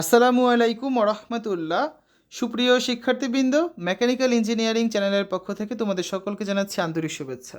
আসসালামু আলাইকুম রহমতুল্লাহ সুপ্রিয় শিক্ষার্থীবৃন্দ, মেকানিক্যাল ইঞ্জিনিয়ারিং চ্যানেলের পক্ষ থেকে তোমাদের সকলকে জানাচ্ছি আন্তরিক শুভেচ্ছা।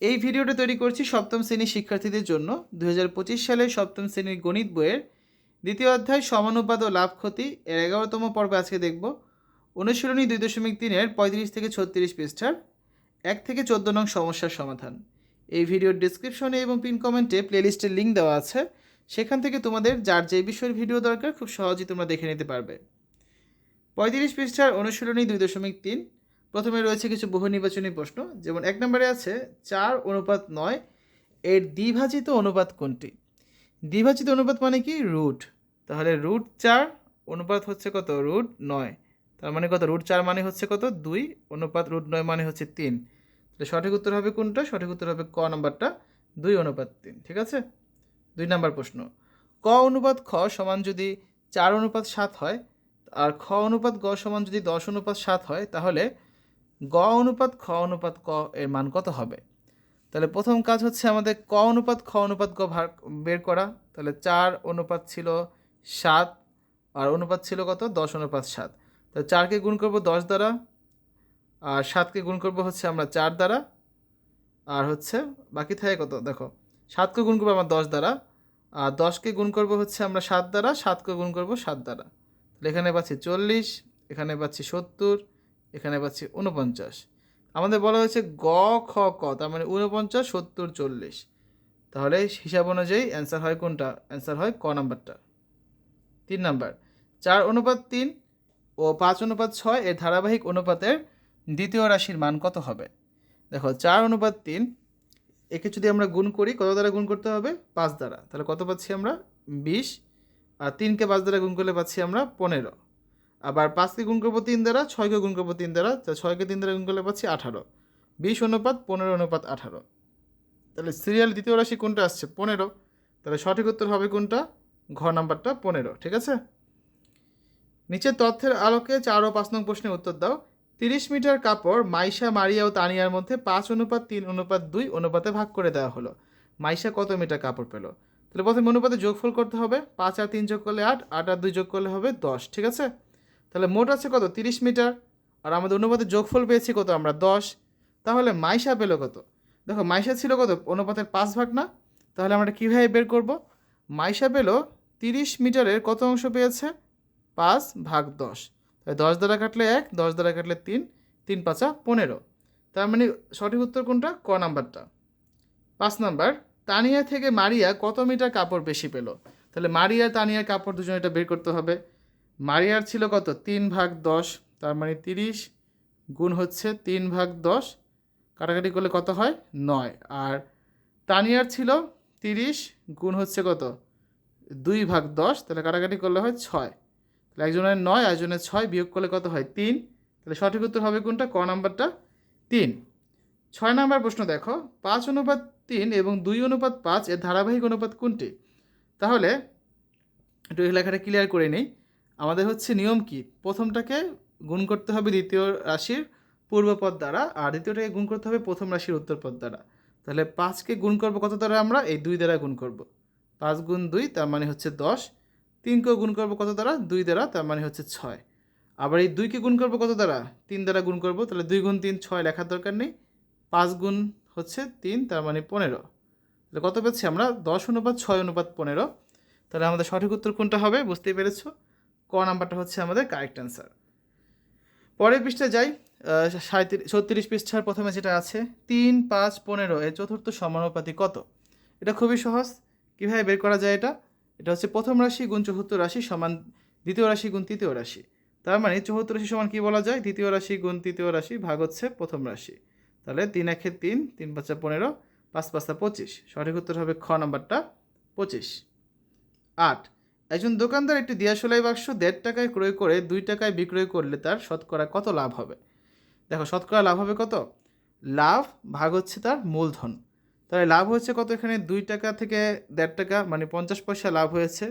এই ভিডিওটা তৈরি করছি সপ্তম শ্রেণির শিক্ষার্থীদের জন্য। দু সালের সপ্তম শ্রেণির গণিত বইয়ের দ্বিতীয় অধ্যায় সমানুপাত ও লাভ ক্ষতি। এর এগারোতম পর্বে আজকে দেখব। অনুশীলনী দুই দশমিক তিনের পঁয়ত্রিশ থেকে ছত্রিশ পৃষ্ঠার এক থেকে চোদ্দ নং সমস্যার সমাধান। এই ভিডিওর ডিসক্রিপশনে এবং পিন কমেন্টে প্লেলিস্টের লিঙ্ক দেওয়া আছে। সেখান থেকে তোমাদের যার যে বিষয়ের ভিডিও দরকার খুব সহজেই তোমরা দেখে নিতে পারবে। পঁয়ত্রিশ পৃষ্ঠার অনুশীলনী দুই দশমিক তিন। প্রথমে রয়েছে কিছু বহু নির্বাচনী প্রশ্ন, যেমন এক নম্বরে আছে, চার অনুপাত নয়, এর দ্বিভাজিত অনুপাত কোনটি? দ্বিভাজিত অনুপাত মানে কি? রুট। তাহলে রুট চার, অনুপাত হচ্ছে কত? রুট নয়। তার মানে কত? রুট চার মানে হচ্ছে কত? দুই, অনুপাত রুট নয় মানে হচ্ছে তিন। তাহলে সঠিক উত্তর হবে কোনটা? সঠিক উত্তর হবে ক নম্বরটা? দুই অনুপাত তিন, ঠিক আছে? দুই নম্বর প্রশ্ন, ক অনুপাত খ সমান যদি চার অনুপাত সাত হয়, আর খ অনুপাত গ সমান যদি দশ অনুপাত সাত হয়, তাহলে গ অনুপাত খ অনুপাত ক এর মান কত হবে? তাহলে প্রথম কাজ হচ্ছে আমাদের ক অনুপাত খ অনুপাত গ ভাগ বের করা। তাহলে চার অনুপাত ছিল সাত, আর অনুপাত ছিল কত? দশ অনুপাত সাত। তাহলে চারকে গুণ করব দশ দ্বারা, আর সাতকে গুণ করব হচ্ছে আমরা চার দ্বারা, আর হচ্ছে বাকি থাকে কত? দেখো, সাতকে গুণ করব আমার দশ দ্বারা আর দশকে গুণ করব হচ্ছে আমরা সাত দ্বারা সাতকে গুণ করব সাত দ্বারা। তাহলে এখানে পাচ্ছি চল্লিশ, এখানে পাচ্ছি সত্তর, এখানে পাচ্ছি উনপঞ্চাশ আমাদের বলা হয়েছে গ, খ, ক, তার মানে উনপঞ্চাশ সত্তর, চল্লিশ। তাহলে হিসাব অনুযায়ী অ্যান্সার হয় কোনটা? অ্যান্সার হয় ক নাম্বারটা। তিন নাম্বার, চার অনুপাত তিন ও পাঁচ অনুপাত ছয় এর ধারাবাহিক অনুপাতের দ্বিতীয় রাশির মান কত হবে? দেখো, চার অনুপাত তিন একে যদি আমরা গুণ করি, কত দ্বারা গুণ করতে হবে? পাঁচ দ্বারা। তাহলে কত পাচ্ছি আমরা? বিশ। আর তিনকে পাঁচ দ্বারা গুণ করলে পাচ্ছি আমরা পনেরো। আবার পাঁচকে গুণ করব তিন দ্বারা, ছয়কে গুণ করব তিন দ্বারা, তা ছয়কে তিন দ্বারা গুণ করলে পাচ্ছি আঠারো। বিশ অনুপাত, পনেরো অনুপাত, আঠারো। তাহলে সিরিয়াল দ্বিতীয় রাশি কোনটা আসছে? পনেরো। তাহলে সঠিক উত্তর হবে কোনটা? ঘ নাম্বারটা, পনেরো। ঠিক আছে? নিচের তথ্যের আলোকে চার ও পাঁচ নং প্রশ্নের উত্তর দাও। তিরিশ মিটার কাপড় মাইশা, মারিয়া ও তানিয়ার মধ্যে পাঁচ অনুপাত, তিন অনুপাত, দুই অনুপাতে ভাগ করে দেওয়া হলো। মাইশা কত মিটার কাপড় পেল? তাহলে প্রথমে অনুপাতে যোগফল করতে হবে। পাঁচ আর তিন যোগ করলে আট আট আর দুই যোগ করলে হবে দশ, ঠিক আছে? তাহলে মোট আছে কত? তিরিশ মিটার। আর আমাদের অনুপাতে যোগফল পেয়েছি কত? আমরা দশ। তাহলে মাইশা পেল কত? দেখো, মাইশা ছিল কত? অনুপাতের পাঁচ ভাগ না। তাহলে আমরা কীভাবে বের করব? মাইশা পেল তিরিশ মিটারের কত অংশ পেয়েছে? পাঁচ ভাগ দশ। দশ দ্বারা কাটলে এক, দশ দ্বারা কাটলে তিন তিন পাঁচা পনেরো। তার মানে সঠিক উত্তর কোনটা? ক নাম্বারটা। পাঁচ নাম্বার, তানিয়া থেকে মারিয়া কত মিটার কাপড় বেশি পেল? তাহলে মারিয়া তানিয়ার কাপড় দুজন এটা বের করতে হবে। মারিয়ার ছিল কত? তিন ভাগ দশ, তার মানে তিরিশ গুণ হচ্ছে তিন ভাগ দশ, কাটাকাটি করলে কত হয়? নয়। আর তানিয়ার ছিল তিরিশ গুণ হচ্ছে কত? দুই ভাগ দশ, তাহলে কাটাকাটি করলে হয় ছয়। একজনের নয় একজনের ছয় বিয়োগ করলে কত হয়? তিন। তাহলে সঠিক উত্তর হবে কোনটা? ক নাম্বারটা? তিন। ছয় নাম্বার প্রশ্ন দেখো। পাঁচ অনুপাত তিন এবং দুই অনুপাত পাঁচ, এর ধারাবাহিক অনুপাত কোনটি? তাহলে একটু লেখাটা ক্লিয়ার করে নিই। আমাদের হচ্ছে নিয়ম কি? প্রথমটাকে গুণ করতে হবে দ্বিতীয় রাশির পূর্বপদ দ্বারা আর দ্বিতীয়টাকে গুণ করতে হবে প্রথম রাশির উত্তরপদ দ্বারা। তাহলে পাঁচকে গুণ করব কত দ্বারা আমরা? এই দুই দ্বারা গুণ করব। পাঁচ গুণ দুই, তার মানে হচ্ছে দশ। তিনকেও গুণ করব কত দ্বারা? দুই দ্বারা, তার মানে হচ্ছে ছয়। আবার এই দুইকে গুণ করব কত দ্বারা? তিন দ্বারা গুণ করব, তাহলে দুই গুণ তিন ছয় লেখার দরকার নেই। পাঁচ গুণ হচ্ছে তিন, তার মানে পনেরো। তাহলে কত পেয়েছি আমরা? দশ অনুপাত ছয় অনুপাত পনেরো। তাহলে আমাদের সঠিক উত্তর কোনটা হবে? বুঝতেই পেরেছ? ক নাম্বারটা হচ্ছে আমাদের কারেক্ট অ্যান্সার পরের পৃষ্ঠায় যাই। সাঁত্রিশ ছত্রিশ পৃষ্ঠার প্রথমে যেটা আছে, তিন, পাঁচ, পনেরো, এর চতুর্থ সমানুপাতি কত? এটা খুবই সহজ। কীভাবে বের করা যায় এটা? এটা হচ্ছে প্রথম রাশি গুণ চতুর্থ রাশি সমান দ্বিতীয় রাশি গুণ তৃতীয় রাশি। তার মানে চতুর্থ রাশি সমান কী বলা যায়? দ্বিতীয় রাশি গুণ তৃতীয় রাশি ভাগ হচ্ছে প্রথম রাশি। তাহলে তিন একে তিন তিন পাঁচা পনেরো, পাঁচ পাঁচটা পঁচিশ। সঠিক উত্তর হবে খ নাম্বারটা, পঁচিশ। আট। একজন দোকানদার একটি দিয়াশলাই বাক্স দেড় টাকায় ক্রয় করে দুই টাকায় বিক্রয় করলে তার শতকরা কত লাভ হবে? দেখো, শতকরা লাভ হবে কত? লাভ ভাগ হচ্ছে তার মূলধন। তাহলে লাভ হয়েছে কত এখানে? দুই টাকা থেকে দেড় টাকা মানে পঞ্চাশ পয়সা লাভ হয়েছে।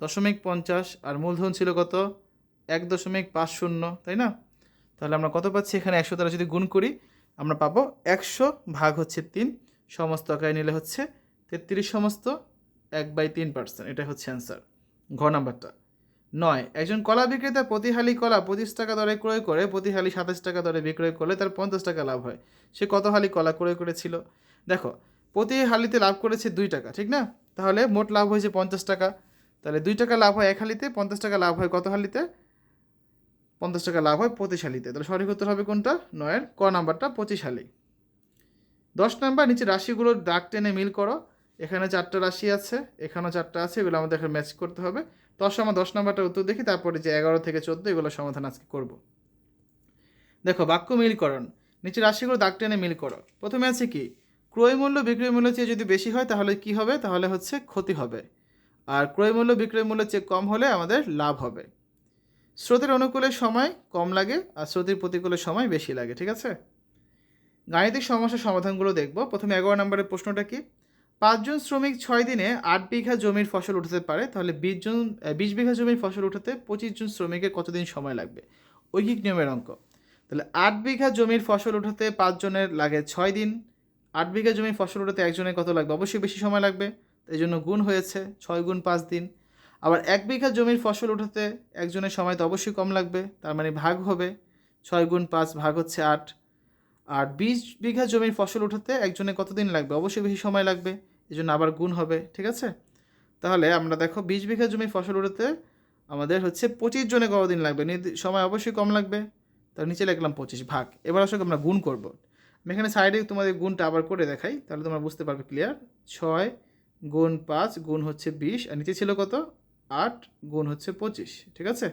দশমিক পঞ্চাশ, আর মূলধন ছিল কত? এক দশমিক পাঁচ শূন্য, তাই না? তাহলে আমরা কত পাচ্ছি এখানে? একশো দ্বারা যদি গুণ করি, আমরা পাবো একশো ভাগ হচ্ছে তিন, সমস্ত আকারে নিলে হচ্ছে তেত্রিশ সমস্ত এক বাই তিন পার্সেন্ট এটা হচ্ছে অ্যান্সার। ঘ নাম্বারটা। নয়, একজন কলা বিক্রেতা প্রতি হালি কলা পঁচিশ টাকা দরে ক্রয় করে প্রতি হালি সাতাশ টাকা দরে বিক্রয় করলে তার পঞ্চাশ টাকা লাভ হয়। সে কত হালি কলা ক্রয় করেছিল? দেখো প্রতি হালিতে লাভ করেছে দুই টাকা, ঠিক না? তাহলে মোট লাভ হয়েছে পঞ্চাশ টাকা। তাহলে দুই টাকা লাভ হয় এক হালিতে, পঞ্চাশ টাকা লাভ হয় কত হালিতে? পঞ্চাশ টাকা লাভ হয় পঁচিশ হালিতে। তাহলে সঠিক উত্তর হবে কোনটা? নয়ের ক নাম্বারটা পঁচিশ হালি। দশ নাম্বার নিচে রাশিগুলোর দাগ টেনে মিল করো। এখানে চারটা রাশি আছে, এখানেও চারটা আছে, এগুলো আমাদের এখানে ম্যাচ করতে হবে। দশ আমার দশ নাম্বারটা উত্তর দেখি, তারপরে যে এগারো থেকে চোদ্দ এগুলো সমাধান আজকে করব। দেখো, বাক্য মিলকরণ। নিচে রাশিগুলো দাগ টেনে মিল করো। প্রথমে আছে কি? ক্রয় মূল্য, বিক্রয় মূল্য চেয়ে যদি বেশি হয়, তাহলে কি হবে? তাহলে হচ্ছে ক্ষতি হবে। আর ক্রয় মূল্য, বিক্রয় মূল্য চেয়ে কম হলে আমাদের লাভ হবে। স্রোতের অনুকূলের সময় কম লাগে আর স্রোতের প্রতিকূলের সময় বেশি লাগে, ঠিক আছে? গাণিতিক সমস্যার সমাধানগুলো দেখব। প্রথমে এগারো নম্বরের প্রশ্নটা কি? পাঁচজন শ্রমিক ছয় দিনে আট বিঘা জমির ফসল উঠাতে পারে। তাহলে বিশ জন, বিশ বিঘা জমির ফসল উঠাতে পঁচিশ জন শ্রমিকের কতদিন সময় লাগবে? ঐহিক নিয়মের অঙ্ক। তাহলে আট বিঘা জমির ফসল উঠাতে পাঁচজনের লাগে ছয় দিন। আট বিঘা জমির ফসল উঠাতে একজনের কত লাগবে? অবশ্যই বেশি সময় লাগবে। এই জন্য গুণ হয়েছে, ছয় গুণ পাঁচ দিন। আবার এক বিঘা জমির ফসল উঠাতে একজনের সময় তো অবশ্যই কম লাগবে, তার মানে ভাগ হবে। ছয় গুণ পাঁচ ভাগ হচ্ছে আট। আর বিশ বিঘা জমির ফসল উঠাতে একজনের কতদিন লাগবে? অবশ্যই বেশি সময় লাগবে, এই জন্য আবার গুণ হবে, ঠিক আছে? তাহলে আমরা দেখো, বিশ বিঘা জমির ফসল উঠাতে আমাদের হচ্ছে পঁচিশ জনে কতদিন লাগবে? সময় অবশ্যই কম লাগবে। তার নিচে লিখলাম পঁচিশ ভাগ। এবার আসলে আমরা গুণ করব। আমি এখানে সাইডে তোমাদের গুণটা আবার করে দেখাই, তাহলে তোমরা বুঝতে পারবে ক্লিয়ার ছয় গুণ পাঁচ গুণ হচ্ছে বিশ, আর নিচে ছিল কত? আট গুণ হচ্ছে পঁচিশ, ঠিক আছে?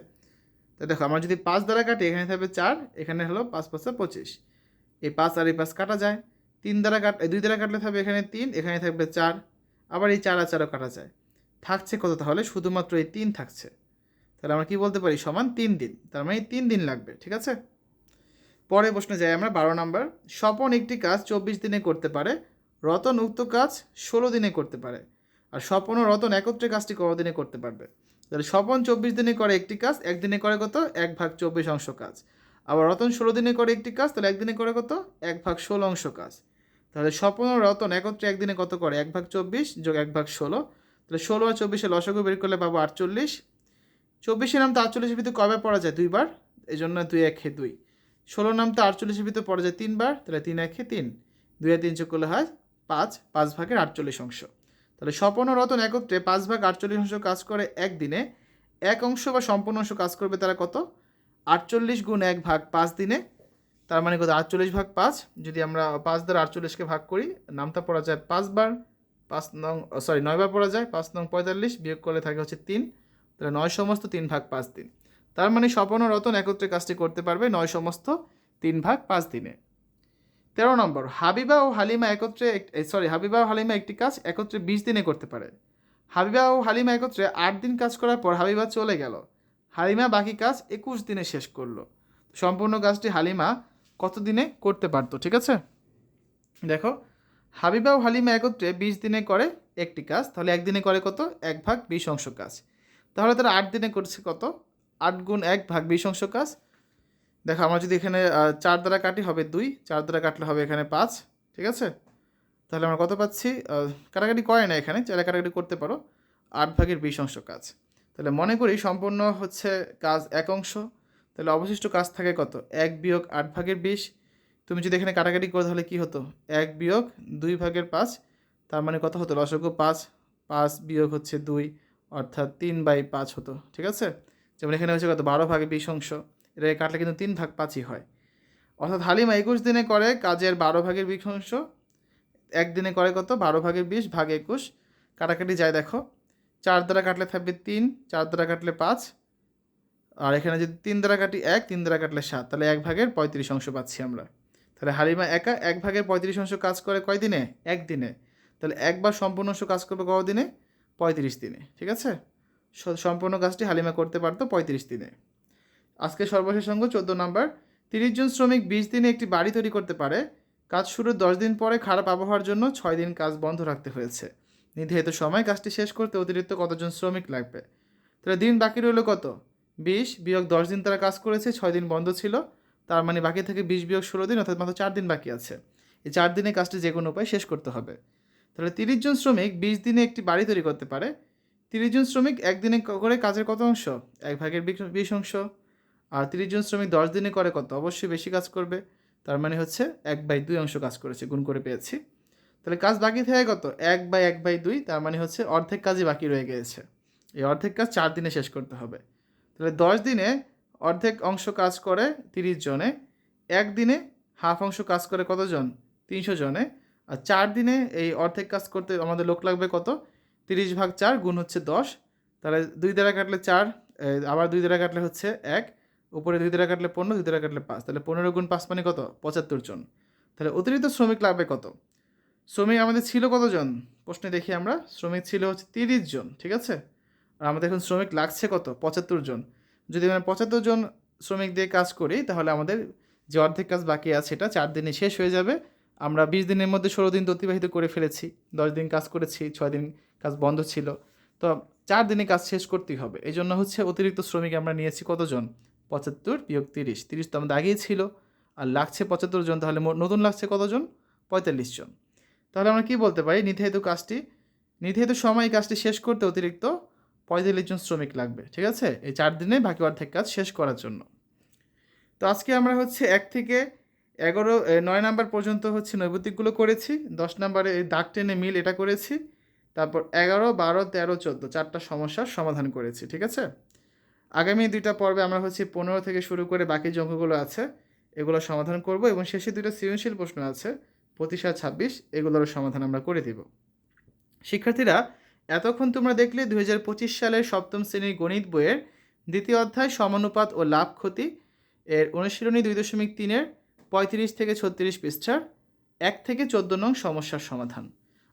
তো দেখো, আমরা যদি পাঁচ দ্বারা কাটি, এখানে থাকবে চার, এখানে হলো পাঁচ পাঁচটা পঁচিশ। এই পাঁচ আর এই পাঁচ কাটা যায়। তিন দ্বারা কাট দুই দ্বারা কাটলে থাকবে এখানে তিন, এখানে থাকবে চার, আবার এই চার আর চারও কাটা যায়। থাকছে কত তাহলে? শুধুমাত্র এই তিন থাকছে। তাহলে আমরা কি বলতে পারি? সমান তিন দিন, তার মানে তিন দিন লাগবে, ঠিক আছে? পরে প্রশ্নে যাই আমরা, বারো নম্বর। স্বপন একটি কাজ চব্বিশ দিনে করতে পারে, রতন উক্ত কাজ ষোলো দিনে করতে পারে। আর স্বপন ও রতন একত্রে কাজটি কত দিনে করতে পারবে? তাহলে স্বপন চব্বিশ দিনে করে একটি কাজ, একদিনে করে কত? এক ভাগ চব্বিশ অংশ কাজ। আবার রতন ষোলো দিনে করে একটি কাজ, তাহলে একদিনে করে কত? এক ভাগ ষোলো অংশ কাজ। তাহলে স্বপন ও রতন একত্রে একদিনে কত করে? এক ভাগ চব্বিশ যোগ এক ভাগ ষোলো। তাহলে ষোলো আর চব্বিশে লসগু বের করলে পাবো আটচল্লিশ। চব্বিশের নাম তো আটচল্লিশের ভিতরে কবে পড়া যায়? দুইবার। এই জন্য দুই, এক একে দুই। ষোলো নাম তো আটচল্লিশের ভিতরে পড়া যায় তিনবার, তাহলে তিন একে তিন। দুই তিন যোগ করলে হয় পাঁচ পাঁচ ভাগের আটচল্লিশ অংশ। তাহলে স্বপন রতন একত্রে পাঁচ ভাগ আটচল্লিশ অংশ কাজ করে একদিনে। এক অংশ বা সম্পূর্ণ অংশ কাজ করবে তারা কত? আটচল্লিশ গুণ এক ভাগ পাঁচ দিনে। তার মানে কত? আটচল্লিশ ভাগ পাঁচ। যদি আমরা পাঁচ দ্বারা আটচল্লিশকে ভাগ করি, নামটা পড়া যায় পাঁচবার পাঁচ নং সরি নয়বার পড়া যায়। পাঁচ নং পঁয়তাল্লিশ বিয়োগ করলে থাকে হচ্ছে তিন। তাহলে নয় সমস্ত তিন ভাগ পাঁচ দিন। তার মানে স্বপন ও রতন একত্রে কাজটি করতে পারবে নয় সমস্ত তিন ভাগ পাঁচ দিনে। তেরো নম্বর, হাবিবা ও হালিমা একত্রে সরি হাবিবা ও হালিমা একটি কাজ একত্রে বিশ দিনে করতে পারে। হাবিবা ও হালিমা একত্রে আট দিন কাজ করার পর হাবিবা চলে গেল। হালিমা বাকি কাজ একুশ দিনে শেষ করল। সম্পূর্ণ কাজটি হালিমা কত দিনে করতে পারতো, ঠিক আছে? দেখো, হাবিবা ও হালিমা একত্রে বিশ দিনে করে একটি কাজ, তাহলে একদিনে করে কত? এক ভাগ বিশ অংশ কাজ। তাহলে তারা আট দিনে করছে কত? আট গুণ এক ভাগ বিশ অংশ কাজ। দেখো, আমরা যদি এখানে চার দ্বারা কাটি হবে দুই, চার দ্বারা কাটলে হবে এখানে পাঁচ, ঠিক আছে? তাহলে আমরা কত পাচ্ছি? কাটাকাটি করে না এখানে? চাইলে কাটাকাটি করতে পারো। আট ভাগের বিশ অংশ কাজ। তাহলে মনে করি সম্পূর্ণ হচ্ছে কাজ এক অংশ। তাহলে অবশিষ্ট কাজ থাকে কত? এক বিয়োগ আট ভাগের বিশ। তুমি যদি এখানে কাটাকাটি করো, তাহলে কী হতো? এক বিয়োগ দুই ভাগের পাঁচ, তার মানে কত হতো? লসগু পাঁচ পাঁচ বিয়োগ হচ্ছে দুই, অর্থাৎ তিন বাই পাঁচ হতো, ঠিক আছে? যেমন এখানে হচ্ছে কত? বারো ভাগে বিশ অংশ। এটা কাটলে কিন্তু তিন ভাগ পাঁচই হয়। অর্থাৎ হালিমা একুশ দিনে করে, কাজের বারো ভাগের বিশ অংশ। একদিনে করে কত? বারো ভাগের বিশ ভাগ একুশ। কাটাকাটি যায় দেখো। চার দ্বারা কাটলে থাকবে তিন, চার দ্বারা কাটলে পাঁচ। আর এখানে যদি তিন দ্বারা কাটি এক, তিন দ্বারা কাটলে সাত। তাহলে এক ভাগের পঁয়ত্রিশ অংশ পাচ্ছি আমরা। তাহলে হালিমা একা এক ভাগের পঁয়ত্রিশ অংশ কাজ করে কয় দিনে? একদিনে তাহলে একবার সম্পূর্ণ অংশ কাজ করবে কত দিনে? পঁয়ত্রিশ দিনে। ঠিক আছে? সম্পূর্ণ কাজটি হালিমা করতে পারতো পঁয়ত্রিশ দিনে। আজকে সর্বশেষ অঙ্গ চোদ্দ নম্বর। তিরিশ জন শ্রমিক বিশ দিনে একটি বাড়ি তৈরি করতে পারে। কাজ শুরুর দশ দিন পরে খারাপ আবহাওয়ার জন্য ছয় দিন কাজ বন্ধ রাখতে হয়েছে। নির্ধারিত সময় কাজটি শেষ করতে অতিরিক্ত কতজন শ্রমিক লাগবে? তাহলে দিন বাকি রইল কত? বিশ বিয়োগ দশ দিন তারা কাজ করেছে, ছয় দিন বন্ধ ছিল। তার মানে বাকি থেকে বিশ বিয়োগ ষোলো দিন, অর্থাৎ মাত্র চার দিন বাকি আছে। এই চার দিনে কাজটি যে কোনো উপায় শেষ করতে হবে। তাহলে তিরিশ জন শ্রমিক বিশ দিনে একটি বাড়ি তৈরি করতে পারে। তিরিশ জন শ্রমিক একদিনে করে কাজের কত অংশ? এক ভাগের বিশ অংশ। আর তিরিশ জন শ্রমিক দশ দিনে করে কত? অবশ্যই বেশি কাজ করবে। তার মানে হচ্ছে এক বাই দুই অংশ কাজ করেছে, গুণ করে পেয়েছি। তাহলে কাজ বাকি থাকে কত? এক বাই এক বাই দুই, তার মানে হচ্ছে অর্ধেক কাজই বাকি রয়ে গিয়েছে। এই অর্ধেক কাজ চার দিনে শেষ করতে হবে। তাহলে দশ দিনে অর্ধেক অংশ কাজ করে তিরিশ জনে একদিনে হাফ অংশ কাজ করে কতজন তিনশো জনে। আর চার দিনে এই অর্ধেক কাজ করতে আমাদের লোক লাগবে কত? তিরিশ ভাগ চার গুণ হচ্ছে দশ। তাহলে দুই দ্বারা কাটলে চার আবার দুই দ্বারা কাটলে হচ্ছে এক। উপরে দুই দ্বারা কাটলে পনেরো, দুই দ্বারা কাটলে পাঁচ। তাহলে পনেরো গুণ পাঁচ মানে কত? পঁচাত্তর জন। তাহলে অতিরিক্ত শ্রমিক লাগবে কত? শ্রমিক আমাদের ছিল কতজন? প্রশ্নে দেখি আমরা। শ্রমিক ছিল হচ্ছে তিরিশ জন, ঠিক আছে? আর আমাদের এখন শ্রমিক লাগছে কত? পঁচাত্তর জন। যদি আমরা পঁচাত্তর জন শ্রমিক দিয়ে কাজ করি, তাহলে আমাদের যে অর্ধেক কাজ বাকি আছে এটা চার দিনে শেষ হয়ে যাবে। আমরা বিশ দিনের মধ্যে ষোলো দিন অতিবাহিত করে ফেলেছি। দশ দিন কাজ করেছি, ছয় দিন কাজ বন্ধ ছিল। তো চার দিনে কাজ শেষ করতেই হবে। এই জন্য হচ্ছে অতিরিক্ত শ্রমিক আমরা নিয়েছি কতজন? পঁচাত্তর বিয়োগ তিরিশ। তিরিশ তো আমাদের আগেই ছিল। আর লাগছে পঁচাত্তর জন, তাহলে নতুন লাগছে কতজন? পঁয়তাল্লিশ জন। তাহলে আমরা কি বলতে পারি? নির্ধারিত কাজটি, নির্ধারিত সময় কাজটি শেষ করতে অতিরিক্ত পঁয়তাল্লিশ জন শ্রমিক লাগবে, ঠিক আছে? এই চার দিনে বাকি অর্ধেক কাজ শেষ করার জন্য। তো আজকে আমরা হচ্ছে এক থেকে এগারো নয় নাম্বার পর্যন্ত হচ্ছে নৈবতিকগুলো করেছি। দশ নাম্বারে দাগ টেনে মিল এটা করেছি। তারপর এগারো, বারো, তেরো, চোদ্দ চারটা সমস্যার সমাধান করেছি, ঠিক আছে? আগামী দুইটা পর্বে আমরা হচ্ছে পনেরো থেকে শুরু করে বাকি যে অঙ্কগুলো আছে, এগুলো সমাধান করব এবং শেষে দুটো সৃজনশীল প্রশ্ন আছে, পঁচিশ আর ছাব্বিশ, এগুলোরও সমাধান আমরা করে দিব। শিক্ষার্থীরা, এতক্ষণ তোমরা দেখলে দু হাজার পঁচিশ সালের সপ্তম শ্রেণির গণিত বইয়ের দ্বিতীয় অধ্যায় সমানুপাত ও লাভ ক্ষতি এর অনুশীলনী দুই দশমিক তিনের পঁয়ত্রিশ থেকে ছত্রিশ পৃষ্ঠার এক থেকে চোদ্দ নং সমস্যার সমাধান।